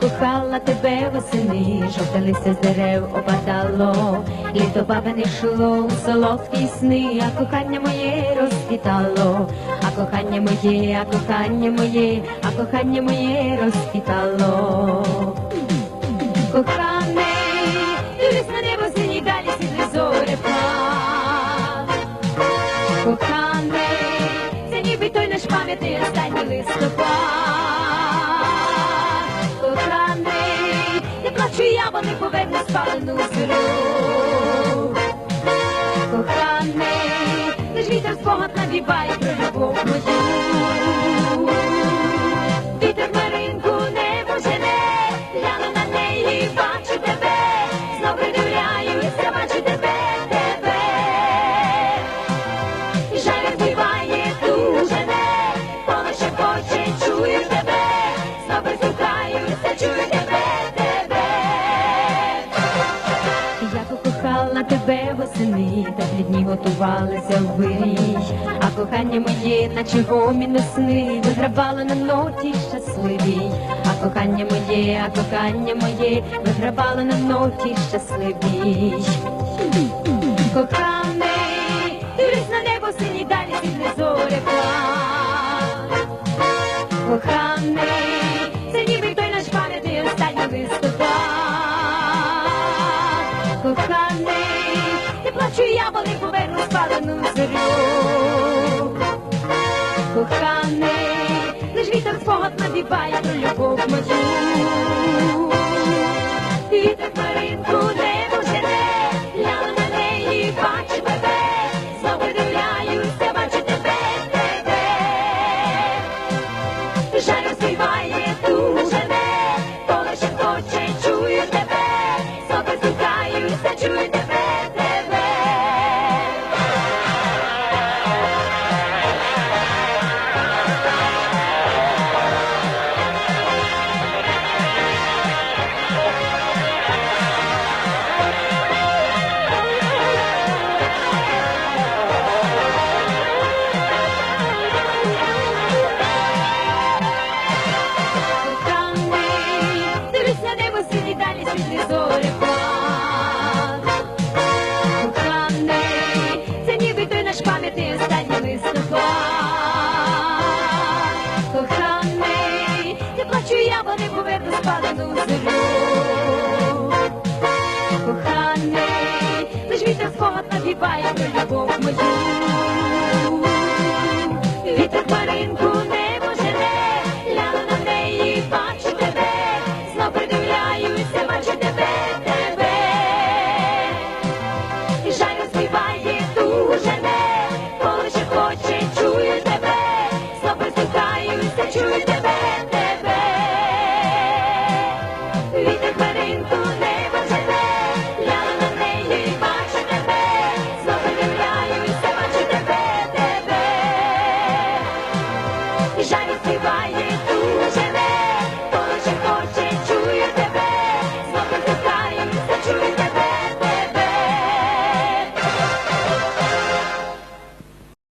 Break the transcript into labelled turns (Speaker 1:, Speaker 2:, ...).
Speaker 1: кохала тебе восени, жовте листя з дерев опадало, літо бабе не йшло у солодкі сни, а кохання моє розквітало, а кохання моє, а кохання моє, а кохання моє розквітало. Коханий, дивись на небо синій далі сіли зорепад. Коханий, це ніби той наш пам'ятний останній листопад. Я, вони поверну спалену зорю. Коханий, лиш вітер спогад навіває про тебе восени, та дні готувалася в а кохання моє, наче гоміно сни, вигравало на ноті щасливій, а кохання моє, а кохання моє, вигравало на ноті щасливій. Коханий, дивись на небо синій далі сідне зорепад. Коханий, це ніби той наш пам'ятний останній листопад. Коханий, не я, бо не поверну спалену зорю. Коханий, лиш вітер спогад надіває про любов мою. Вітер маринку не пожене, гляну на неї, бачу тебе, знову дивляюся, бачу тебе, тебе. Жаль розбиває дуже не, коли ще хоче, чую тебе, стъпа. Хран ме, те плачу ява, до озеро. Хран ме, лъжвите в комът набивай. Happy birthday.